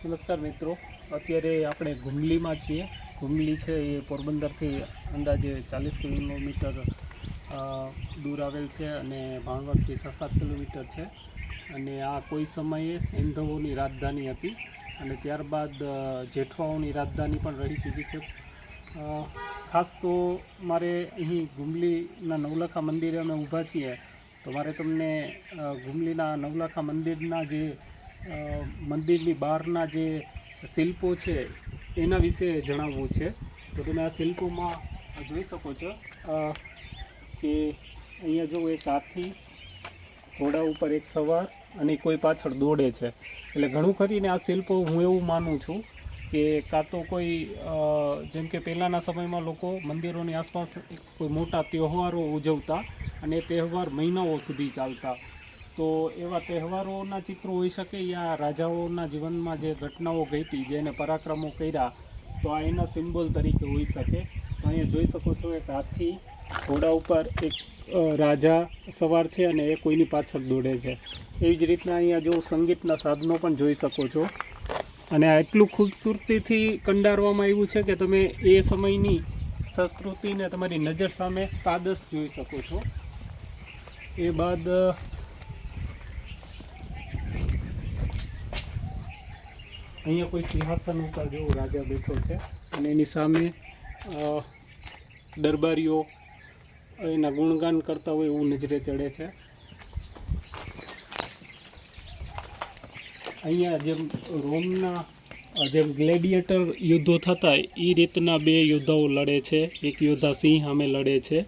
નમસ્કાર મિત્રો. અત્યારે આપણે ઘુમલીમાં છીએ. ઘુમલી છે એ પોરબંદરથી અંદાજે ચાલીસ કિલોમીટર દૂર આવેલ છે અને ભાણવડથી છ સાત કિલોમીટર છે. અને આ કોઈ સમયે સૈંધવોની રાજધાની હતી અને ત્યારબાદ જેઠવાઓની રાજધાની પણ રહી ચૂકી છે. ખાસ તો મારે અહીં ઘુમલીના નવલખા મંદિરે અમે ઊભા છીએ. તો મારે તમને અ, ઘુમલીના નવલખા મંદિરના જે મંદિરની બહારના જે શિલ્પો છે, એના વિશે જણાવવું છે. તો તમે આ શિલ્પોમાં જોઈ શકો છો કે અહીંયા જો એક હાથી ઘોડા ઉપર એક સવાર અને કોઈ પાછળ દોડે છે. એટલે ઘણું કરીને આ શિલ્પો હું એવું માનું છું કે કાં તો કોઈ જેમ કે પહેલાંના સમયમાં લોકો મંદિરોની આસપાસ કોઈ મોટા તહેવારો ઉજવતા અને તહેવાર મહિનાઓ સુધી ચાલતા. તો એવા તહેવારોના ચિત્રો હોઈ શકે યા રાજાઓના જીવનમાં જે ઘટનાઓ ઘટી જેને પરાક્રમો કર્યા, તો આ એના સિમ્બોલ તરીકે હોઈ શકે. તો અહીંયા જોઈ શકો છો એક હાથી ઘોડા ઉપર એક રાજા સવાર છે અને એ કોઈની પાછળ દોડે છે. એવી જ રીતના અહીંયા જો સંગીતના સાધનો પણ જોઈ શકો છો. અને આ એટલું ખૂબસૂરતીથી કંડારવામાં આવ્યું છે કે તમે એ સમયની સંસ્કૃતિને તમારી નજર સામે તાદસ જોઈ શકો છો. એ બાદ અહીંયા કોઈ સિંહાસન ઉપર જેવો રાજા બેઠો છે અને એની સામે દરબારીઓ એના ગુણગાન કરતા હોય એવું નજરે ચડે છે. અહીંયા જેમ રોમના, જેમ ગ્લેડિયેટર યુદ્ધો થતા એ રીતના બે યોદ્ધાઓ લડે છે. એક યોદ્ધા સિંહ સામે લડે છે.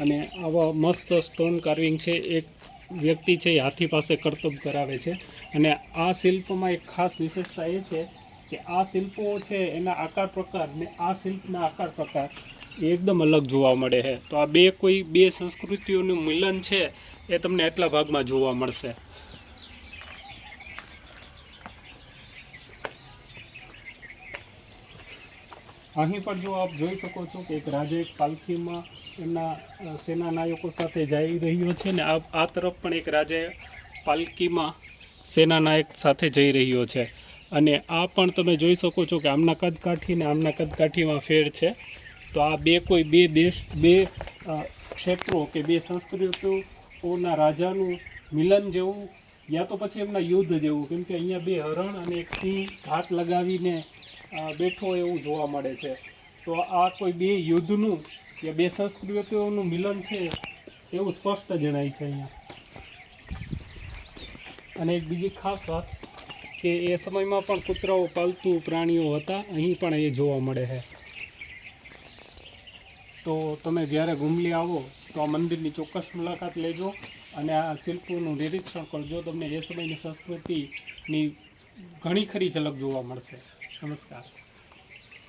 અને આવા મસ્ત સ્ટોન કાર્વિંગ છે. એક વ્યક્તિ છે એ હાથી પાસે કરતબ કરાવે છે. અને આ શિલ્પમાં એક ખાસ વિશેષતા એ છે કે આ શિલ્પો છે એના આકાર પ્રકાર ને આ શિલ્પના આકાર પ્રકાર એ એકદમ અલગ જોવા મળે છે. તો આ બે કોઈ બે સંસ્કૃતિઓનું મિલન છે એ તમને એટલા ભાગમાં જોવા મળશે. અહીં પણ જો આપ જોઈ શકો છો કે એક રાજા એક પાલખીમાં એમના સેના નાયકો સાથે જઈ રહ્યો છે ને આ આ તરફ પણ એક રાજા પાલકીમાં સેના નાયક સાથે જઈ રહ્યો છે. અને આ પણ તમે જોઈ શકો છો કે આમના કદકાઠી ને આમના કદકાઠીમાં ફેર છે. તો આ બે કોઈ, બે દેશ, બે ક્ષેત્રો કે બે સંસ્કૃતિઓના રાજાનું મિલન જેવું યા તો પછી એમના યુદ્ધ જેવું, કેમ કે અહીંયા બે હરણ અને એક સિંહ ઘાટ લગાવીને બેઠો એવું જોવા મળે છે. તો આ કોઈ બે યુદ્ધનું કે બે સંસ્કૃતિઓનું મિલન છે એવું સ્પષ્ટ જણાય છે અહીંયા. અને એક બીજી ખાસ વાત કે એ સમયમાં પણ કૂતરાઓ, પાલતુ પ્રાણીઓ હતા, અહીં પણ એ જોવા મળે છે. તો તમે જ્યારે ગુમલી આવો, તો આ મંદિરની ચોક્કસ મુલાકાત લેજો અને આ શિલ્પોનું નિરીક્ષણ કરજો. તમને એ સમયની સંસ્કૃતિની ઘણી ખરી ઝલક જોવા મળશે. નમસ્કાર.